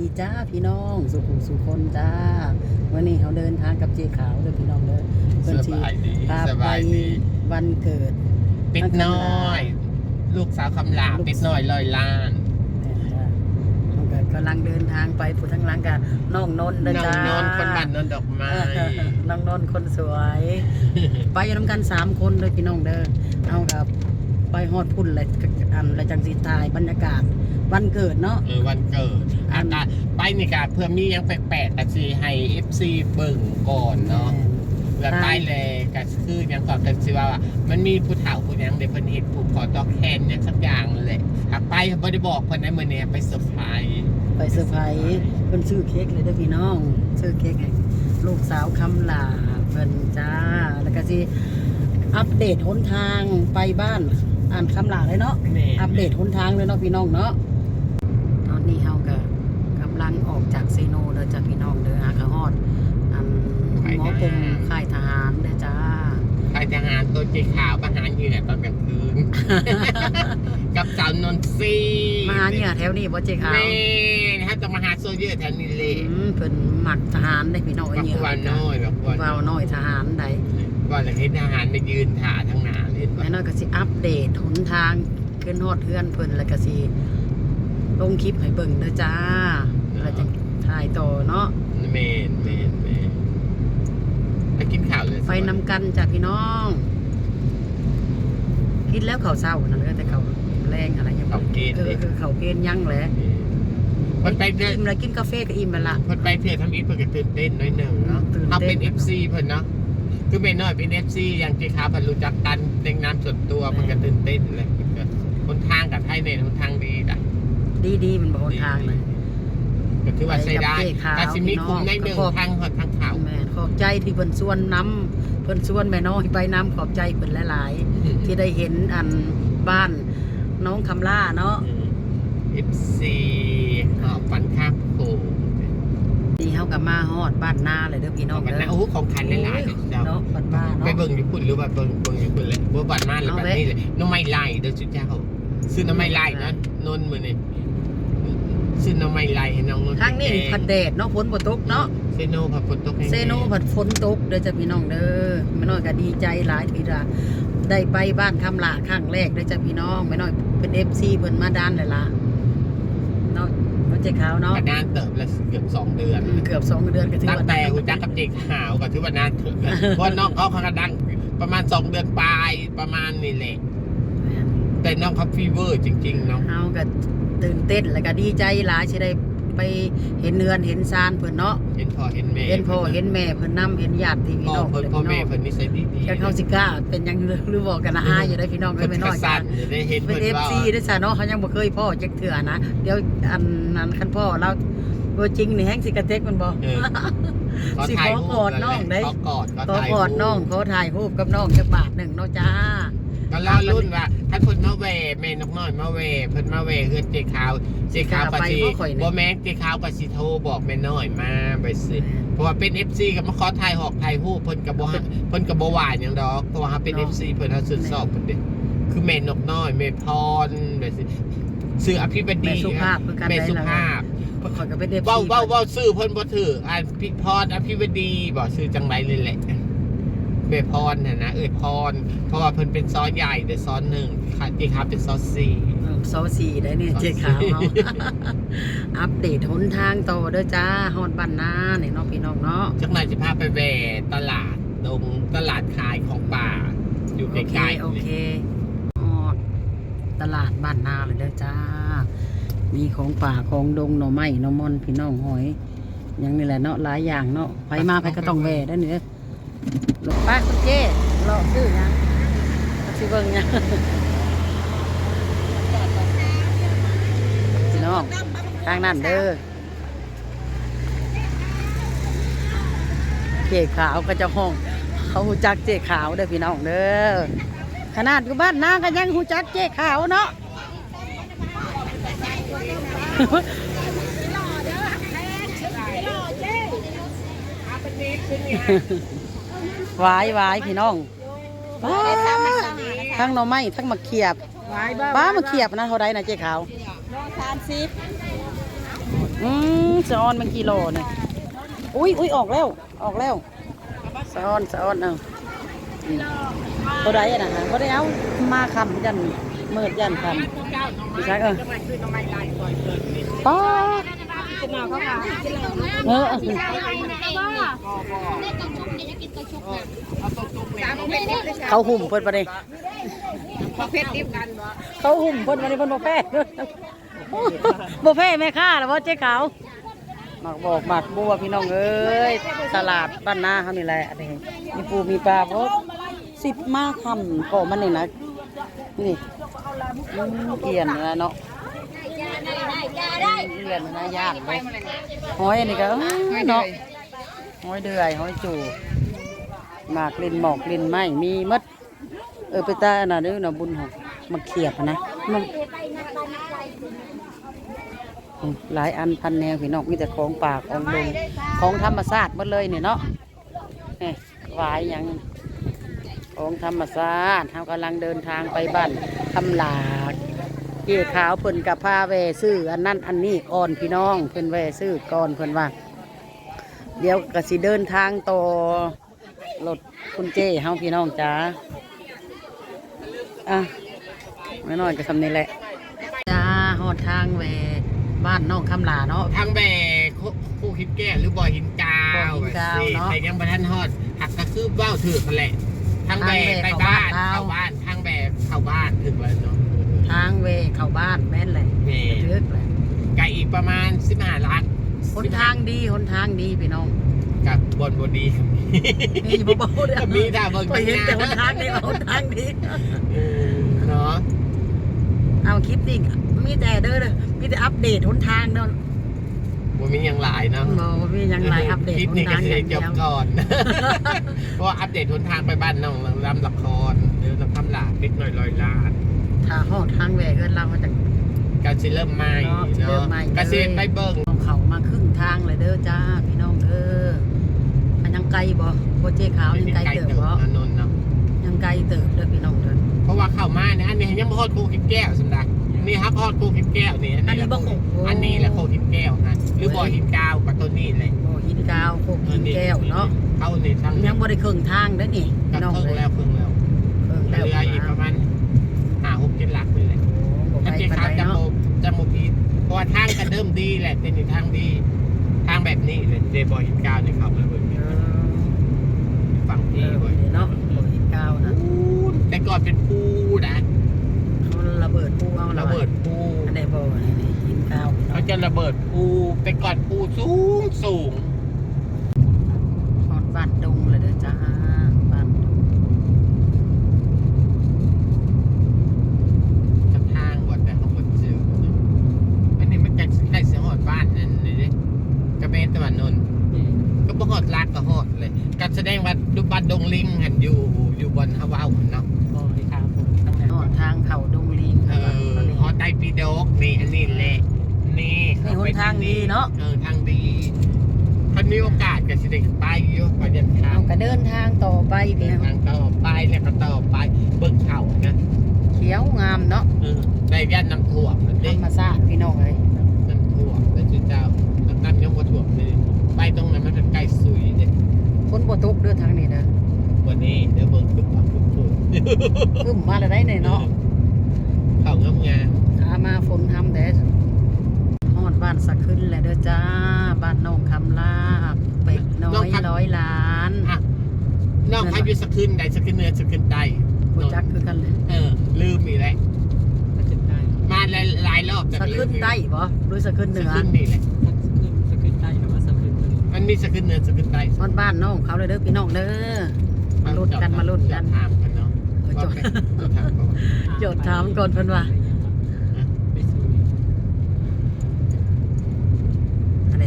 ดีจ้าพี่น้องสุขุสุคนจ้า วันนี้เขาเดินทางกับเจขาวเด้อพี่น้องเด้อเพิ่นสิสบายดีพาสไปบายดี วันเกิดปิดน้อย ลูกสาวคำลาลูกปิดน้อยลอยล้านแม่นจ้าเขาก็กำลังเดินทางไปผู้ทั้งหลังกันน้องนนท์เด้อน้องจ้า นนท์คนบ้านนนท์ดอกไม้ น้องนนท์คนสวย ไปนำกันสามคนเลยพี่น้องเด้อเอากับไปฮอดพุ่นเลยอันและจังสีทายบรรยากาศ วันเกิดเนาะ เออวันเกิดอัอานกาศไปนี่กะเพื่อมีหยังแปลกๆแต่สิให้ FC เบิ่งก่อนเนาะแล้วใต้เลยก็คือหยังก่อนกันสิว่า มันมีผู้เฒ่าผู้หยังเดี๋ยวเพิ่นเฮ็ดผูกคอตอกแคนหยังสักอย่างนั่นแหละหากไปบ่ได้บอกเพิ่นได้มื้อนี้ไปเซอร์ไพรส์ไปเซอร์ไพรส์เพิ่นซื้อเค้กเลยเด้อพี่น้องซื้อเค้กให้ลูกสาวคำลาเพิ่นจ้า แล้วก็สิอัปเดตหนทางไปบ้านอ่านคำลาเลยเนาะแม่อัปเดตหนทางเลยเนาะพี่น้องเนาะต อนนี้เฮาก็กำลังออกจากเซโนเด้อจ้าพี่น้องเด้อหากระฮอดอันหมอปงค่ายทหารเด้อจ้าใครจะหารตัวเจ๊ขาวมาหาเหยื่อตอนกลางคืน กับสาวนนทรีมาหาเหยื่อแถวนี้บ่เจ๊ขาวแม่ถ้าจะมาหาโซเยอร์แถวนี้เลยอืมเพิ่นมักทหารได้พี่น้องไอ้บักเหยื่อวานน้อยบักวานเว้าน้อยทหารใดว่าจะเห็นทหารไปยืนถ่าทั้งหนาเลยแม่น้อยก็สิอัปเดตหนทางขึ้นฮอดเฮือนเพิ่นแล้วก็สิ ลงคลิปให้เบิ่งเด้อจ้าแล้วจะถ่ายต่อเนาะเมนเมนเมนไปกินข้าวเลยไปนำกันจ้ะพี่น้องคิดแล้วเขาวเศร้านั่นก็แต่เขาวแรงอะไรอย่างเขาเกณฑ์เออเลยคือเขาเกณฑ์ยังแหละคนไปเดินอิ่มแล้วกินกาแฟก็อิ่มไปละคนไปเพื่อทำอีกเพื่อตื่นเต้นหน้อยหนึ่งเนาะตื่นเต้นเขาเป็น FC เพิ่นเนาะคือเมนน้อยเป็น FC อย่างเจ๊ขาวเพิ่นรู้จักกันเล่นน้ำส่วนตัวเพิ่นก็ตื่นเต้นเลยเพิ่นก็คนทางกับไทยเนี่ยคนทางดีจ้ะ ดีดีๆมันบอกทางเลยก็ถือว่าใช้ได้ไปกับเจ๊ขาวแต่สิมีคุมในหนึ่งพี่น้องทางหอดทางเขาแม่ขอบใจที่เพิ่นส่วนน้ำเพิ่นส่วนแม่น้อยไปน้ำขอบใจเพิ่นหลายๆที่ได้เห็นอันบ้านน้องคำล่าเนาะเอฟซีหอบฟันข้ามโขงนี่เฮากับมาฮอดบ้านนาเลยเด้อพี่น้องกันเด้นะอโอ้โหของคันหลายๆเด้อเจ้าเนาะบ้านบ้านไปเนาะเบิ่งญี่ปุ่นหรือว่าเบิ่งเบิ่งญี่ปุ่นเลยว่าบ้านม่านหรือเอาบ้านเว้ยนี่เลยน้องไม่ไล่เด้อจุดเจ้าซื้อน้องไม่ไล่นะนนท์มือนี่ ซื้อน้องไม่ไล่ให้น้องนนท์ทางนี้นี่พัดแดดเนาะฝนบ่ตกเนาะเซโนผัดฝนตกแห้งๆเซโนผัดฝนตกเด้อจ้ะพี่น้องเด้อแม่น้อยก็ดีใจหลายทีละได้ไปบ้านคำละครั้งแรกเด้อจ้ะพี่น้องแม่น้อยเป็น FC เพิ่นมาด้านเลยล่ะเนาะบ่เจ๊ขาวเนาะกระดานเติบละเกือบสองเดือนอืมเกือบสองเดือนก็ถือตั้งว่าแต่หูจักกับเด็กขาวก็ถือว่านานเถอะเพราะน้องเขาเขากระดังประมาณสองเดือนปลายประมาณนี่แหละ แต่น้องเขาฟีเวอร์จริงๆเนาะเฮาก็ตื่นเต้นแล้วก็ดีใจหลายสิได้ไปเห็นเนือนเห็นซานเพิ่นเนาะเห็นพ่อเห็นแม่เห็นพ่อเห็นแม่เพิ่นนํเห็นญาติพี่พ่อน้องเพิ่นเพิ่นพ่อแม่พี่น้องเพิ่นนิสัยดีดีแค่เขาสิกล้าเป็นหยังหรือบอกกันนะอาอยู่ได้พี่น้องก็เพิ่นไม่น้ก็อยกัสั่นนได้เห็นเป็นเพิ่นเอฟว่าซีได้ซะเนาะเขายังบ่เคยพ่อจักเถื่อนะเดี๋ยวอันนั้นคันพ่อเราตัวจริงนี่แฮงสิกระเทกมันบ่เออเขาสิถ่ายขอกอดน้องได้เขากอดเขาขอถ่ายกอดน้องขอถ่ายรูปกับน้องจักบาทหนึงเนาะจ้า ก็เล่ารุ่นว่าถ้าเพิ่นมาแหวแม่นกน้อยมาแหวเพิ่นมาแหวเฮือนเจ๊ขาวเจ๊ขาวก็สิไปบ่ค่อยนี่บ่แม่นเจ๊ขาวก็สิโทรบอกแม่น้อยมาไปสิเพราะว่าเป็น FC ก็มาขอถ่ายหอกถ่ายรูปเพิ่นก็บ่ฮะเพิ่นก็บ่ว่าหยังดอกเพราะว่าเขาเป็น FC เพิ่นเฮาสุดสอบเพิ่นเด้คือแม่นกน้อยแม่พรแบบสิชื่ออภิบดีแม่สุภาพคือกันแม่ได้สุแล้วภาพข่อยก็เป็นเอฟซีเว้าเว้าเว้าชื่อเพิ่นบ่ถืออ่านพิพรอภิบดีบ่ชื่อจังไรเลยแหละ แม่พรน่ะนะเอ้ยพร เพราะว่าเพิ่นเป็นซอสใหญ่เด้อซอสหนึ่งค่ะที่ครับเป็นซอสสี่เสาสี่ได้เนี่ยเจ๊ขาวเฮาอัปเดตหนทางต่อเด้อจ้าฮอดบ้านนานี่เนาะพี่น้องเนาะ จังไรจะพาไปแหวตลาดตรงตลาดขายของป่า อยู่โอใกเคล้ๆโอนี่เคฮอดตลาดบ้านนาเลยเด้อจ้า มีของป่าของดงหน่อไม้หน่อมอนพี่น้องหอยหยังนี่แหละเนาะหลายอย่างเนาะไปมาไปก็ต้องแวะได้อเนื้อลง ป้าคุณเจ้รอซื้อยังซื้อเบิ่งยังพี่น้องทางนั้นเด้อเจ๊ขาวก็จะห้อง เขาหูจักเจ๊ขาวเด้อพี่น้องเด้อขนาดอยู่บ้านนางก็ยังหูจักเจ๊ขาวเนาะห วายหวายพี่น้องป้าทั้งหน่อไม้ทั้งมะเขียบป้ามะเขียบนะเท่าไรนะเจ๊ขาวสามสิบอืมสะออนมันกิโลเนี่ยอุ้ยอุ้ยออกแล้ว ออกแล้วสะออนสะออนเอาอืมตัวใดอะนะฮะก็ได้เอามาคำยันเมิดยันคำพี่ชายเออป้า เออเขาหุ่มเพิ่นปะเนี่ยเขาหุ่มเพิ่นปะเนี่ยเพิ่นบ่แพ้บ่แพ้แม่ค้าหรอว่าเจ๊ขาวหมักบอกหมักบัวพี่น้องเอ้ยตลาดบ้านนาเขานี่แหละอันนี้มีปูมีปลาเพราะสิบมาคำก็มันนี่นะนี่เกียนนะเนาะ เกลียนนะยากเลยหอยอันนี้ก็เอ้ยเนาะหอยเดือยหอยจูหมากลินหมอกลินไม้มีหมดเออไปตาอันน่ะเด้อน่ะบุญหกมาเขียบอะนะมันอืมหลายอันพันแนวพี่น้องมีแต่ของปากของดงของธรรมชาติหมดเลยเนี่ยเนาะนี่หวายหยังของธรรมชาติเรากำลังเดินทางไปบ้านคำหลาก เกี่ขาวเพิ่นกับพาแวซื้ออันนั้นอันนี้ก่อนพี่น้องเพิ่นแวซื้อก่อนเพิ่นว่า เดี๋ยวก็สิเดินทางต่อรถคุณเจ้เฮาพี่น้องจ้าอะไม่น้อยก็ทำนี่แหละจ้าหอดทางแหวบ้านน้องคำลาเนาะ ทางแบกคู่หินแก้วหรือบ่อหินกาวบ่อหินกาวสิเนาะแต่ยังบ่ทันฮอดหักกระคืบว่าวถือกันแหละทางแบกทางแบกไปบ้านเข้าเข้าบ้าบ้านนทางแบกเข้าบ้านถึงแล้วเนาะ ทางแหวเข้าบ้านแม่นเลยแม่เลือกเลยไกลอีกประมาณ15ลักหนทางดีหนทางดีพี่น้องกับบนบดีนี่เบาๆเด้อก็มีแต่เบิ่งก็เห็นแต่หข้างนหน้าทางดีเอาหนทางดีเออเนาะเอาคลิปนี่มีแต่เด้อเด้อมีแต่อัปเดตหนทางเนาะบ่มีหยังหลายเนาะบ่มีหยังหลายอัปเดตคลิปหนนี้ก็ทางสิอได้ย่างจเดียบวก่อน เพราะว่าอัปเดตหนทางไปบ้านน้องรำละครหรือละคำหลาดนิดหน่อยลอยลาด ถ้าหอดทางแหวเกินเรามาจากก็สิเริ่มใหม่เนาะสิเริ่เนาะมใหม่ก็สิไปเบิ่งเขามาครึ่งทางเลยเด้อจ้า พี่น้องเด้ออันยังไกลบ่บ่เจ๊ขาวยังไกลเติบบ่นนนท์เนาะยังไกลเติบเด้อพี่น้องเด้อเพราะว่าเข้ามาเนี่ยอันนี้ยังบ่ฮอดโคกิบแก้วสำดักนี่ฮักฮอดโคกิบแก้วนี่อันนี้บ่โคอันนี้แหละโคกิบแก้วฮะหรือบ่อหินกาวกับตัวนี้เลยโอ้หินกาวโคกหินแก้วเนาะเข้านี่ทั้งยังบ่ได้ครึ่งทางเด้อนี่กัพี่บน้องเพิ่งเด้อแล้วเพิ่งแล้วครึ่งเหแล้วลืออีกประมาณ ริ่มดีแหละเป็นทางดี ทางแบบนี้เลยเดบอยหินกาวนี่เขาเลยเบิ่งเอเนี่ยอฝั่งเอที่อเบิ่งเนาะโคกหินกาวนะแต่ก่อนเป็นปูนะเขาระเบิดภูเอาระเบิดปูอันใดบ่นี่นี่หินกาวพี่น้อเขางจะระเบิดปูแต่ก่อนปูสูงสูงฮอดบ้านดงเลยเด้อจ้าบ้านดง จะทางก่อนแต่เขาหมดเจออันนี้มันใกล้ใกล้เสียหอดบ้านนั่นเลยเด้กระเบนตะวันนนท์ก็บ่ หอดลากก็หอดเลยการแสดงว่าดูบ้านดงลิงหันอยู่อยู่บนฮาวาเนาะฮอดทางเขาดงลิงเออหอไตรปีโดกนี่อันนี้แหละนี่นี่หนทางดีเนาะเออทางดีถ้ามีโอกาสก็สิได้ไปอยู่ไปเดินทางเอาก็เดินทางต่อไปเดิพี่นน้องทางต่อไปแล้วก็ต่อไปเบิ่งเขานะเขียวงามเนาะเออได้ย่านน้ำท่วมนั่นธเด้รรมชาติพี่น้องเอ้ยน้ำท่วมแต่จุดเจ้าน้ำตั้งยังบ่ท่วมเลย ไปตรงนั้นมันจะใกล้สุยเด้ฝนบ่ตกเด้อทางนี้เด้อวันนี้เดี๋ยวเบิ่งคึกปักคึกฝุ่นขึ้นมาแล้วได้เนี่ยเนาะเขางามงามขามาฝนทำแต่ฮอดบ้านสักขึ้นแล้วเด้อจ้า บ้านน้องคำลาบเป็ดน้อยร้อยล้านอะน้องใครอยู่สกคืนใดสกคืนเหนือสกคืนใต้บ่จักคือกันเลยเออ ลืมอีกแล้วมาหลายหลายรอบสักขึ้นใต้บ่หรือสักขึ้นเหสนืกอคืนนี่แหละ มันมีสกคืนเหนือสกคืนใต้ฮอดบ้านน้องเขาเลยเด้อพี่น้องเด้อมาลุ้นกันมาลุ้นกันถามกันเนาะเออจดจดถามก่อนโจทย์ถามก่อนเพิ่นว่าอะไร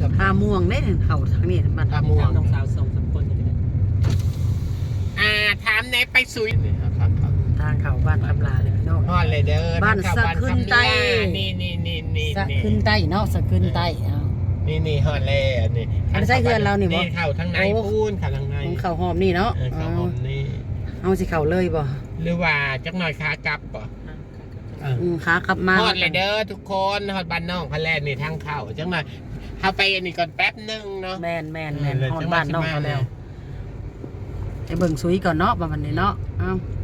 จดหาม่วงได้เนี่ยเขาทางนี้บ้านถามม่วงน้องสาวส่งสามคนอยู่เนี่ยอ่าถามไหนไปสุยนี่ครับครับครับ ทางเขาบ้านคำลาเลยพี่น้อง ฮอดเลยเด้อบ้านทงสะขึ้นใต้ นี่นี่นี่นี่สะนี่ขึ้นใต้เนาะสะขึ้นใต้เอา นี่นี่ฮอดเลยอันนี้อันนี้ใช่เพื่อนเรานี่บ่นี่เข้าทางในโอ้ พูนเข้าทางในของเขาหอมนี่เนาะเออเข้าหอมนี่เอาสิเขาเลยบ่หรือว่าจักหน่อยขากลับป่ะขเออ อืมขากลับมาฮอดเลยเด้อทุกคนฮอดบ้านน้องพะแลนนี่ทางเข้าจังมาเฮาไปอันนี้ก่อนแป๊บหนึงเนาะแม่นแม่นแม่นเออเลยฮอดจังหวะบ้านนอกสิมาเขาแล้วเนี่ยไปเบิ่งซุยก่อนเนาะประมาณนี้เนาะเอ้าเ